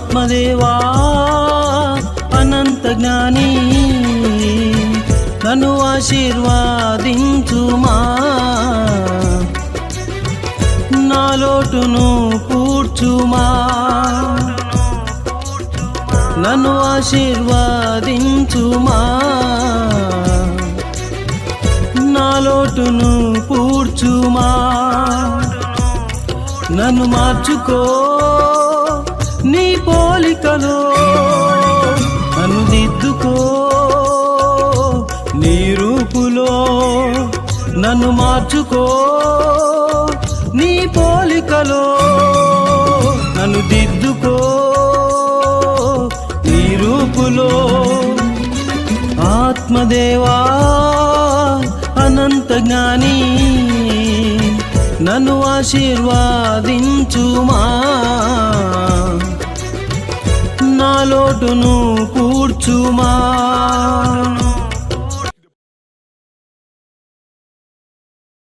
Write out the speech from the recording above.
ఆత్మదేవా అనంత జ్ఞాని నన్ను ఆశీర్వాదించుమా. నా లోటును పూడ్చుమా. నన్ను ఆశీర్వాదించుమా. నా లోటును పూడ్చుమా. నన్ను మార్చుకో. నీ పోలికలో నన్ను దిద్దుకో. నీ రూపులో నన్ను మార్చుకో. నీ పోలికలో నన్ను దిద్దుకో. నీ రూపులో ఆత్మదేవా అనంత జ్ఞాని నన్ను ఆశీర్వాదించుమా. నా లోటును పూడ్చుమా